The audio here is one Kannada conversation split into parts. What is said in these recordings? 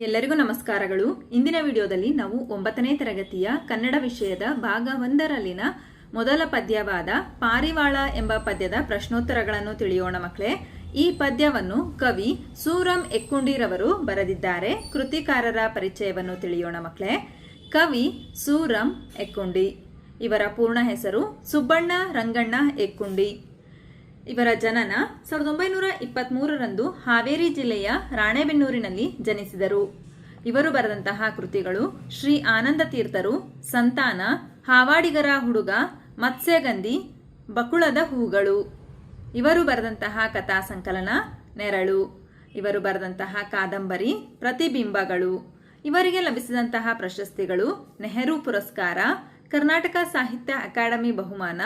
ಎಲ್ಲರಿಗೂ ನಮಸ್ಕಾರಗಳು. ಇಂದಿನ ವಿಡಿಯೋದಲ್ಲಿ ನಾವು ಒಂಬತ್ತನೇ ತರಗತಿಯ ಕನ್ನಡ ವಿಷಯದ ಭಾಗ ಒಂದರಲ್ಲಿನ ಮೊದಲ ಪದ್ಯವಾದ ಪಾರಿವಾಳ ಎಂಬ ಪದ್ಯದ ಪ್ರಶ್ನೋತ್ತರಗಳನ್ನು ತಿಳಿಯೋಣ ಮಕ್ಕಳೇ. ಈ ಪದ್ಯವನ್ನು ಕವಿ ಸೂರಂ ಎಕ್ಕುಂಡಿರವರು ಬರೆದಿದ್ದಾರೆ. ಕೃತಿಕಾರರ ಪರಿಚಯವನ್ನು ತಿಳಿಯೋಣ ಮಕ್ಕಳೇ. ಕವಿ ಸೂರಂ ಎಕ್ಕುಂಡಿ. ಇವರ ಪೂರ್ಣ ಹೆಸರು ಸುಬ್ಬಣ್ಣ ರಂಗಣ್ಣ ಎಕ್ಕುಂಡಿ. ಇವರ ಜನನ ಸಾವಿರದ ಒಂಬೈನೂರ ಇಪ್ಪತ್ತ್ಮೂರರಂದು ಹಾವೇರಿ ಜಿಲ್ಲೆಯ ರಾಣೆಬೆನ್ನೂರಿನಲ್ಲಿ ಜನಿಸಿದರು. ಇವರು ಬರೆದಂತಹ ಕೃತಿಗಳು ಶ್ರೀ ಆನಂದ ತೀರ್ಥರು, ಸಂತಾನ, ಹಾವಾಡಿಗರ ಹುಡುಗ, ಮತ್ಸ್ಯಗಂಧಿ, ಬಕುಳದ ಹೂಗಳು. ಇವರು ಬರೆದಂತಹ ಕಥಾ ಸಂಕಲನ ನೆರಳು. ಇವರು ಬರೆದಂತಹ ಕಾದಂಬರಿ ಪ್ರತಿಬಿಂಬಗಳು. ಇವರಿಗೆ ಲಭಿಸಿದಂತಹ ಪ್ರಶಸ್ತಿಗಳು ನೆಹರು ಪುರಸ್ಕಾರ, ಕರ್ನಾಟಕ ಸಾಹಿತ್ಯ ಅಕಾಡೆಮಿ ಬಹುಮಾನ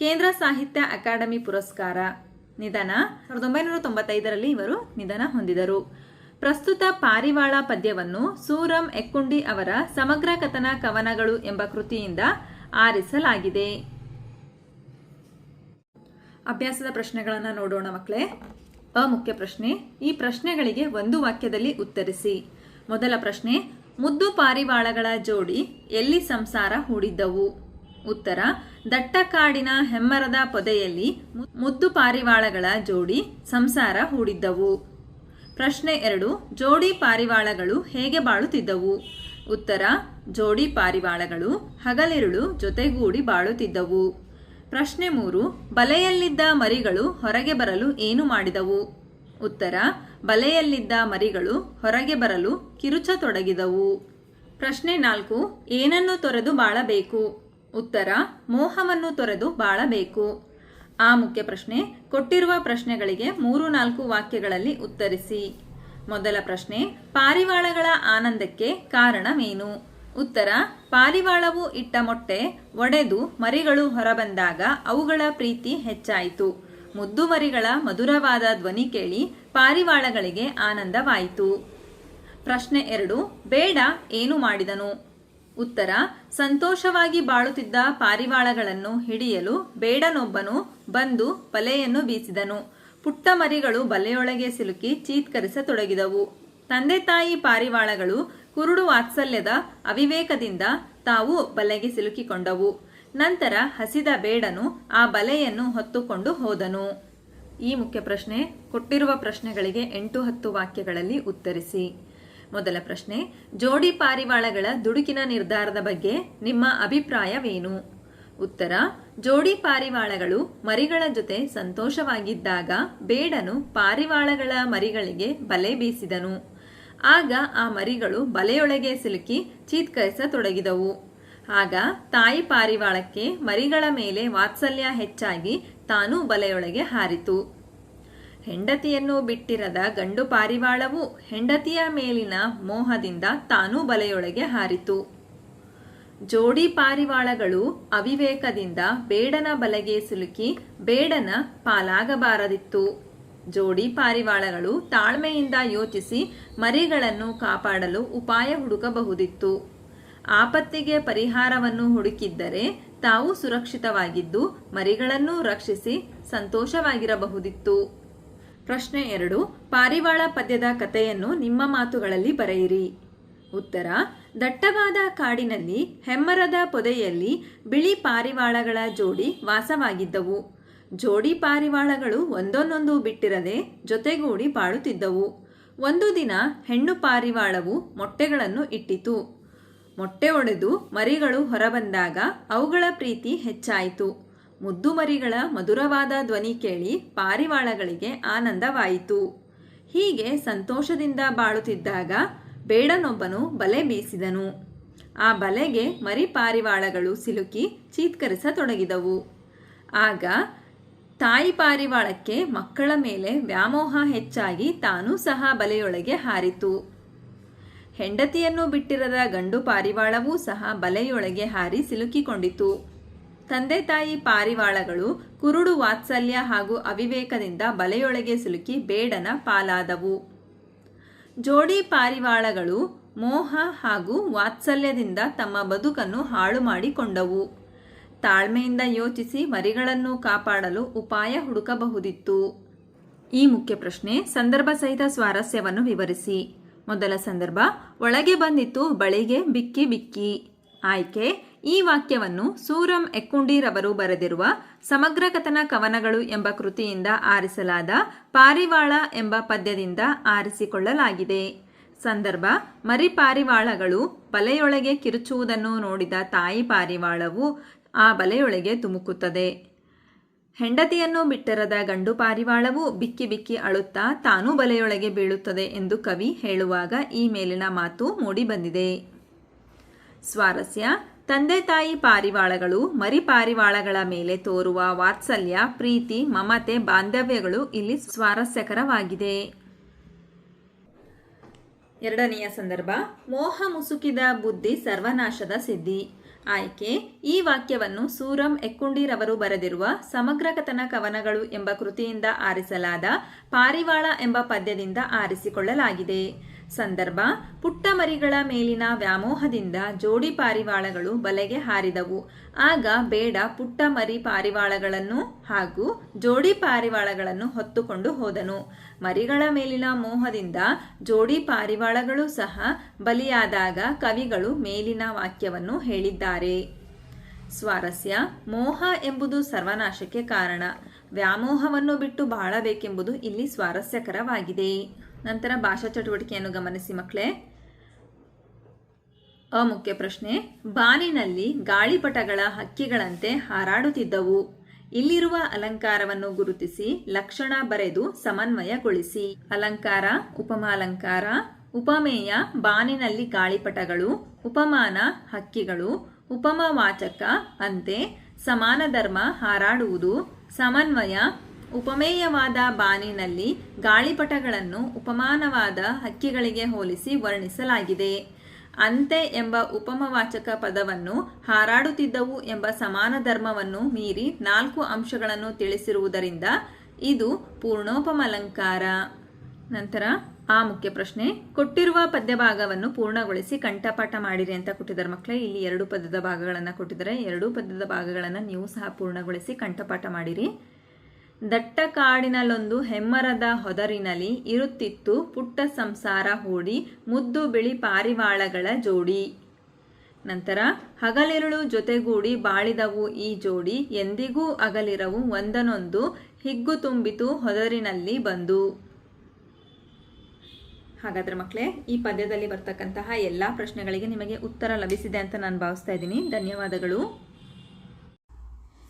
ಕೇಂದ್ರ ಸಾಹಿತ್ಯ ಅಕಾಡೆಮಿ ಪುರಸ್ಕಾರ, ನಿಧನ. ಸಾವಿರದ ಒಂಬೈನೂರ ತೊಂಬತ್ತೈದರಲ್ಲಿ ಇವರು ನಿಧನ ಹೊಂದಿದರು. ಪ್ರಸ್ತುತ ಪಾರಿವಾಳ ಪದ್ಯವನ್ನು ಸೂರಂ ಎಕ್ಕುಂಡಿ ಅವರ ಸಮಗ್ರ ಕಥನ ಕವನಗಳು ಎಂಬ ಕೃತಿಯಿಂದ ಆರಿಸಲಾಗಿದೆ. ಅಭ್ಯಾಸದ ಪ್ರಶ್ನೆಗಳನ್ನು ನೋಡೋಣ ಮಕ್ಕಳೇ ಅ ಮುಖ್ಯ ಪ್ರಶ್ನೆ, ಈ ಪ್ರಶ್ನೆಗಳಿಗೆ ಒಂದು ವಾಕ್ಯದಲ್ಲಿ ಉತ್ತರಿಸಿ. ಮೊದಲ ಪ್ರಶ್ನೆ, ಮುದ್ದು ಪಾರಿವಾಳಗಳ ಜೋಡಿ ಎಲ್ಲಿ ಸಂಸಾರ ಹೂಡಿದ್ದವು? ಉತ್ತರ ದಟ್ಟ ಕಾಡಿನ ಹೆಮ್ಮರದ ಪೊದೆಯಲ್ಲಿ ಮುದ್ದು ಪಾರಿವಾಳಗಳ ಜೋಡಿ ಸಂಸಾರ ಹೂಡಿದ್ದವು. ಪ್ರಶ್ನೆ ಎರಡು, ಜೋಡಿ ಪಾರಿವಾಳಗಳು ಹೇಗೆ ಬಾಳುತ್ತಿದ್ದವು? ಉತ್ತರ, ಜೋಡಿ ಪಾರಿವಾಳಗಳು ಹಗಲಿರುಳು ಜೊತೆಗೂಡಿ ಬಾಳುತ್ತಿದ್ದವು. ಪ್ರಶ್ನೆ ಮೂರು, ಬಲೆಯಲ್ಲಿದ್ದ ಮರಿಗಳು ಹೊರಗೆ ಬರಲು ಏನು ಮಾಡಿದವು? ಉತ್ತರ, ಬಲೆಯಲ್ಲಿದ್ದ ಮರಿಗಳು ಹೊರಗೆ ಬರಲು ಕಿರುಚತೊಡಗಿದವು. ಪ್ರಶ್ನೆ ನಾಲ್ಕು, ಏನನ್ನು ತೊರೆದು ಬಾಳಬೇಕು? ಉತ್ತರ, ಮೋಹವನ್ನು ತೊರೆದು ಬಾಳಬೇಕು. ಆ ಮುಖ್ಯ ಪ್ರಶ್ನೆ, ಕೊಟ್ಟಿರುವ ಪ್ರಶ್ನೆಗಳಿಗೆ ಮೂರು ನಾಲ್ಕು ವಾಕ್ಯಗಳಲ್ಲಿ ಉತ್ತರಿಸಿ. ಮೊದಲ ಪ್ರಶ್ನೆ, ಪಾರಿವಾಳಗಳ ಆನಂದಕ್ಕೆ ಕಾರಣವೇನು? ಉತ್ತರ, ಪಾರಿವಾಳವು ಇಟ್ಟ ಮೊಟ್ಟೆ ಒಡೆದು ಮರಿಗಳು ಹೊರಬಂದಾಗ ಅವುಗಳ ಪ್ರೀತಿ ಹೆಚ್ಚಾಯಿತು. ಮುದ್ದು ಮರಿಗಳ ಮಧುರವಾದ ಧ್ವನಿ ಕೇಳಿ ಪಾರಿವಾಳಗಳಿಗೆ ಆನಂದವಾಯಿತು. ಪ್ರಶ್ನೆ ಎರಡು, ಬೇಡ, ಏನು ಮಾಡಿದನು? ಉತ್ತರ, ಸಂತೋಷವಾಗಿ ಬಾಳುತ್ತಿದ್ದ ಪಾರಿವಾಳಗಳನ್ನು ಹಿಡಿಯಲು ಬೇಡನೊಬ್ಬನು ಬಂದು ಬಲೆಯನ್ನು ಬೀಸಿದನು. ಪುಟ್ಟ ಮರಿಗಳು ಬಲೆಯೊಳಗೆ ಸಿಲುಕಿ ಚೀತ್ಕರಿಸತೊಡಗಿದವು. ತಂದೆ ತಾಯಿ ಪಾರಿವಾಳಗಳು ಕುರುಡು ವಾತ್ಸಲ್ಯದ ಅವಿವೇಕದಿಂದ ತಾವು ಬಲೆಗೆ ಸಿಲುಕಿಕೊಂಡವು. ನಂತರ ಹಸಿದ ಬೇಡನು ಆ ಬಲೆಯನ್ನು ಹೊತ್ತುಕೊಂಡು ಹೋದನು. ಈ ಮುಖ್ಯ ಪ್ರಶ್ನೆ, ಕೊಟ್ಟಿರುವ ಪ್ರಶ್ನೆಗಳಿಗೆ ಎಂಟು ಹತ್ತು ವಾಕ್ಯಗಳಲ್ಲಿ ಉತ್ತರಿಸಿ. ಮೊದಲ ಪ್ರಶ್ನೆ. ಜೋಡಿ ಪಾರಿವಾಳಗಳ ದುಡುಕಿನ ನಿರ್ಧಾರದ ಬಗ್ಗೆ ನಿಮ್ಮ ಅಭಿಪ್ರಾಯವೇನು? ಉತ್ತರ. ಜೋಡಿ ಪಾರಿವಾಳಗಳು ಮರಿಗಳ ಜೊತೆ ಸಂತೋಷವಾಗಿದ್ದಾಗ ಬೇಡನು ಪಾರಿವಾಳಗಳ ಮರಿಗಳಿಗೆ ಬಲೆ ಬೀಸಿದನು. ಆಗ ಆ ಮರಿಗಳು ಬಲೆಯೊಳಗೆ ಸಿಲುಕಿ ಚೀತ್ಕರಿಸತೊಡಗಿದವು. ಆಗ ತಾಯಿ ಪಾರಿವಾಳಕ್ಕೆ ಮರಿಗಳ ಮೇಲೆ ವಾತ್ಸಲ್ಯ ಹೆಚ್ಚಾಗಿ ತಾನೂ ಬಲೆಯೊಳಗೆ ಹಾರಿತು. ಹೆಂಡತಿಯನ್ನು ಬಿಟ್ಟಿರದ ಗಂಡು ಪಾರಿವಾಳವು ಹೆಂಡತಿಯ ಮೇಲಿನ ಮೋಹದಿಂದ ತಾನೂ ಬಲೆಯೊಳಗೆ ಹಾರಿತು. ಜೋಡಿ ಪಾರಿವಾಳಗಳು ಅವಿವೇಕದಿಂದ ಬೇಡನ ಬಲೆಗೆ ಸಿಲುಕಿ ಬೇಡನ ಪಾಲಾಗಬಾರದಿತ್ತು. ಜೋಡಿ ಪಾರಿವಾಳಗಳು ತಾಳ್ಮೆಯಿಂದ ಯೋಚಿಸಿ ಮರಿಗಳನ್ನು ಕಾಪಾಡಲು ಉಪಾಯ ಹುಡುಕಬಹುದಿತ್ತು. ಆಪತ್ತಿಗೆ ಪರಿಹಾರವನ್ನು ಹುಡುಕಿದ್ದರೆ ತಾವು ಸುರಕ್ಷಿತವಾಗಿದ್ದು ಮರಿಗಳನ್ನು ರಕ್ಷಿಸಿ ಸಂತೋಷವಾಗಿರಬಹುದಿತ್ತು. ಪ್ರಶ್ನೆ ಎರಡು, ಪಾರಿವಾಳ ಪದ್ಯದ ಕಥೆಯನ್ನು ನಿಮ್ಮ ಮಾತುಗಳಲ್ಲಿ ಬರೆಯಿರಿ. ಉತ್ತರ, ದಟ್ಟವಾದ ಕಾಡಿನಲ್ಲಿ, ಹೆಮ್ಮರದ ಪೊದೆಯಲ್ಲಿ ಬಿಳಿ ಪಾರಿವಾಳಗಳ ಜೋಡಿ ವಾಸವಾಗಿದ್ದವು. ಜೋಡಿ ಪಾರಿವಾಳಗಳು ಒಂದೊಂದೊಂದು ಬಿಟ್ಟಿರದೆ ಜೊತೆಗೂಡಿ ಬಾಳುತ್ತಿದ್ದವು. ಒಂದು ದಿನ ಹೆಣ್ಣು ಪಾರಿವಾಳವು ಮೊಟ್ಟೆಗಳನ್ನು ಇಟ್ಟಿತು. ಮೊಟ್ಟೆ ಒಡೆದು ಮರಿಗಳು ಹೊರಬಂದಾಗ ಅವುಗಳ ಪ್ರೀತಿ ಹೆಚ್ಚಾಯಿತು. ಮುದ್ದು ಮರಿಗಳ ಮಧುರವಾದ ಧ್ವನಿ ಕೇಳಿ ಪಾರಿವಾಳಗಳಿಗೆ ಆನಂದವಾಯಿತು. ಹೀಗೆ ಸಂತೋಷದಿಂದ ಬಾಳುತ್ತಿದ್ದಾಗ ಬೇಡನೊಬ್ಬನು ಬಲೆ ಬೀಸಿದನು. ಆ ಬಲೆಗೆ ಮರಿ ಪಾರಿವಾಳಗಳು ಸಿಲುಕಿ ಚೀತ್ಕರಿಸತೊಡಗಿದವು. ಆಗ ತಾಯಿ ಪಾರಿವಾಳಕ್ಕೆ ಮಕ್ಕಳ ಮೇಲೆ ವ್ಯಾಮೋಹ ಹೆಚ್ಚಾಗಿ ತಾನೂ ಸಹ ಬಲೆಯೊಳಗೆ ಹಾರಿತು. ಹೆಂಡತಿಯನ್ನು ಬಿಟ್ಟಿರದ ಗಂಡು ಪಾರಿವಾಳವೂ ಸಹ ಬಲೆಯೊಳಗೆ ಹಾರಿ ಸಿಲುಕಿಕೊಂಡಿತು. ತಂದೆ ತಾಯಿ ಪಾರಿವಾಳಗಳು ಕುರುಡು ವಾತ್ಸಲ್ಯ ಹಾಗೂ ಅವಿವೇಕದಿಂದ ಬಲೆಯೊಳಗೆ ಸಿಲುಕಿ ಬೇಡನ ಪಾಲಾದವು. ಜೋಡಿ ಪಾರಿವಾಳಗಳು ಮೋಹ ಹಾಗೂ ವಾತ್ಸಲ್ಯದಿಂದ ತಮ್ಮ ಬದುಕನ್ನು ಹಾಳು ಮಾಡಿಕೊಂಡವು ತಾಳ್ಮೆಯಿಂದ ಯೋಚಿಸಿ ಮರಿಗಳನ್ನು ಕಾಪಾಡಲು ಉಪಾಯ ಹುಡುಕಬಹುದಿತ್ತು. ಈ ಮುಖ್ಯ ಪ್ರಶ್ನೆ ಸಂದರ್ಭ ಸಹಿತ ಸ್ವಾರಸ್ಯವನ್ನು ವಿವರಿಸಿ. ಮೊದಲ ಸಂದರ್ಭ, ಒಳಗೆ ಬಂದಿತ್ತು ಬಳಿಗೆ ಬಿಕ್ಕಿ ಬಿಕ್ಕಿ. ಆಯ್ಕೆ ಈ ವಾಕ್ಯವನ್ನು ಸೂರಂ ಎಕ್ಕುಂಡಿರವರು ಬರೆದಿರುವ ಸಮಗ್ರ ಕಥನ ಕವನಗಳು ಎಂಬ ಕೃತಿಯಿಂದ ಆರಿಸಲಾದ ಪಾರಿವಾಳ ಎಂಬ ಪದ್ಯದಿಂದ ಆರಿಸಿಕೊಳ್ಳಲಾಗಿದೆ. ಸಂದರ್ಭ, ಮರಿ ಪಾರಿವಾಳಗಳು ಬಲೆಯೊಳಗೆ ಕಿರುಚುವುದನ್ನು ನೋಡಿದ ತಾಯಿ ಪಾರಿವಾಳವು ಆ ಬಲೆಯೊಳಗೆ ತುಮುಕುತ್ತದೆ ಹೆಂಡತಿಯನ್ನು ಬಿಟ್ಟರದ ಗಂಡು ಪಾರಿವಾಳವು ಬಿಕ್ಕಿ ಬಿಕ್ಕಿ ಅಳುತ್ತಾ ತಾನೂ ಬಲೆಯೊಳಗೆ ಬೀಳುತ್ತದೆ ಎಂದು ಕವಿ ಹೇಳುವಾಗ ಈ ಮೇಲಿನ ಮಾತು ಮೂಡಿಬಂದಿದೆ. ಸ್ವಾರಸ್ಯ ತಂದೆ ತಾಯಿ ಪಾರಿವಾಳಗಳು ಮರಿ ಪಾರಿವಾಳಗಳ ಮೇಲೆ ತೋರುವ ವಾತ್ಸಲ್ಯ, ಪ್ರೀತಿ, ಮಮತೆ, ಬಾಂಧವ್ಯಗಳು ಇಲ್ಲಿ ಸ್ವಾರಸ್ಯಕರವಾಗಿದೆ. ಎರಡನೆಯ ಸಂದರ್ಭ, ಮೋಹ ಮುಸುಕಿದ ಬುದ್ಧಿ ಸರ್ವನಾಶದ ಸಿದ್ಧಿ. ಆಯ್ಕೆ, ಈ ವಾಕ್ಯವನ್ನು ಸೂರಂ ಎಕ್ಕುಂಡಿರವರು ಬರೆದಿರುವ ಸಮಗ್ರ ಕಥನ ಕವನಗಳು ಎಂಬ ಕೃತಿಯಿಂದ ಆರಿಸಲಾದ ಪಾರಿವಾಳ ಎಂಬ ಪದ್ಯದಿಂದ ಆರಿಸಿಕೊಳ್ಳಲಾಗಿದೆ. ಸಂದರ್ಭ ಪುಟ್ಟ ಮರಿಗಳ ಮೇಲಿನ ವ್ಯಾಮೋಹದಿಂದ ಜೋಡಿ ಪಾರಿವಾಳಗಳು ಬಲೆಗೆ ಹಾರಿದವು. ಆಗ ಬೇಡ ಪುಟ್ಟ ಮರಿ ಪಾರಿವಾಳಗಳನ್ನು ಹಾಗೂ ಜೋಡಿ ಪಾರಿವಾಳಗಳನ್ನು ಹೊತ್ತುಕೊಂಡು ಹೋದನು. ಮರಿಗಳ ಮೇಲಿನ ಮೋಹದಿಂದ ಜೋಡಿ ಪಾರಿವಾಳಗಳು ಸಹ ಬಲಿಯಾದಾಗ ಕವಿಗಳು ಮೇಲಿನ ವಾಕ್ಯವನ್ನು ಹೇಳಿದ್ದಾರೆ. ಸ್ವಾರಸ್ಯ, ಮೋಹ ಎಂಬುದು ಸರ್ವನಾಶಕ್ಕೆ ಕಾರಣ. ವ್ಯಾಮೋಹವನ್ನು ಬಿಟ್ಟು ಬಾಳಬೇಕೆಂಬುದು ಇಲ್ಲಿ ಸ್ವಾರಸ್ಯಕರವಾಗಿದೆ. ನಂತರ ಭಾಷಾ ಚಟುವಟಿಕೆಯನ್ನು ಗಮನಿಸಿ ಮಕ್ಕಳೇ. ಅಮುಖ್ಯ ಪ್ರಶ್ನೆ, ಬಾನಿನಲ್ಲಿ ಗಾಳಿಪಟಗಳ ಹಕ್ಕಿಗಳಂತೆ ಹಾರಾಡುತ್ತಿದ್ದವು. ಇಲ್ಲಿರುವ ಅಲಂಕಾರವನ್ನು ಗುರುತಿಸಿ ಲಕ್ಷಣ ಬರೆದು ಸಮನ್ವಯಗೊಳಿಸಿ. ಅಲಂಕಾರ, ಉಪಮಾಲಂಕಾರ, ಉಪಮೇಯ, ಬಾನಿನಲ್ಲಿ ಗಾಳಿಪಟಗಳು, ಉಪಮಾನ, ಹಕ್ಕಿಗಳು, ಉಪಮವಾಚಕ, ಅಂತೆ ಸಮಾನ ಧರ್ಮ ಹಾರಾಡುವುದು, ಸಮನ್ವಯ ಉಪಮೇಯವಾದ ಬಾನಿನಲ್ಲಿ ಗಾಳಿಪಟಗಳನ್ನು ಉಪಮಾನವಾದ ಹಕ್ಕಿಗಳಿಗೆ ಹೋಲಿಸಿ ವರ್ಣಿಸಲಾಗಿದೆ. ಅಂತೆ ಎಂಬ ಉಪಮವಾಚಕ ಪದವನ್ನು ಹಾರಾಡುತ್ತಿದ್ದವು ಎಂಬ ಸಮಾನ ಧರ್ಮವನ್ನು ಮೀರಿ ನಾಲ್ಕು ಅಂಶಗಳನ್ನು ತಿಳಿಸಿರುವುದರಿಂದ ಇದು ಪೂರ್ಣೋಪಮಲಂಕಾರ. ನಂತರ ಆ ಮುಖ್ಯ ಪ್ರಶ್ನೆ, ಕೊಟ್ಟಿರುವ ಪದ್ಯ ಭಾಗವನ್ನು ಪೂರ್ಣಗೊಳಿಸಿ ಕಂಠಪಾಠ ಮಾಡಿರಿ ಅಂತ ಕೊಟ್ಟಿದ್ದಾರೆ ಮಕ್ಕಳೇ. ಇಲ್ಲಿ ಎರಡು ಪದ್ಯದ ಭಾಗಗಳನ್ನು ಕೊಟ್ಟಿದ್ದಾರೆ. ಎರಡು ಪದ್ಯದ ಭಾಗಗಳನ್ನು ನೀವು ಸಹ ಪೂರ್ಣಗೊಳಿಸಿ ಕಂಠಪಾಠ ಮಾಡಿರಿ. ದಟ್ಟ ಕಾಡಿನಲ್ಲೊಂದು ಹೆಮ್ಮರದ ಹೊದರಿನಲ್ಲಿ ಇರುತ್ತಿತ್ತು ಪುಟ್ಟ ಸಂಸಾರ ಹೂಡಿ ಮುದ್ದು ಬಿಳಿ ಪಾರಿವಾಳಗಳ ಜೋಡಿ. ನಂತರ ಹಗಲಿರುಳು ಜೊತೆಗೂಡಿ ಬಾಳಿದವು ಈ ಜೋಡಿ, ಎಂದಿಗೂ ಅಗಲಿರವು ಒಂದನೊಂದು ಹಿಗ್ಗು ತುಂಬಿತು ಹೊದರಿನಲ್ಲಿ ಬಂದು. ಹಾಗಾದ್ರೆ ಮಕ್ಕಳೇ ಈ ಪದ್ಯದಲ್ಲಿ ಬರ್ತಕ್ಕಂತಹ ಎಲ್ಲ ಪ್ರಶ್ನೆಗಳಿಗೆ ನಿಮಗೆ ಉತ್ತರ ಲಭಿಸಿದೆ ಅಂತ ನಾನು ಭಾವಿಸ್ತಾ ಇದ್ದೀನಿ. ಧನ್ಯವಾದಗಳು.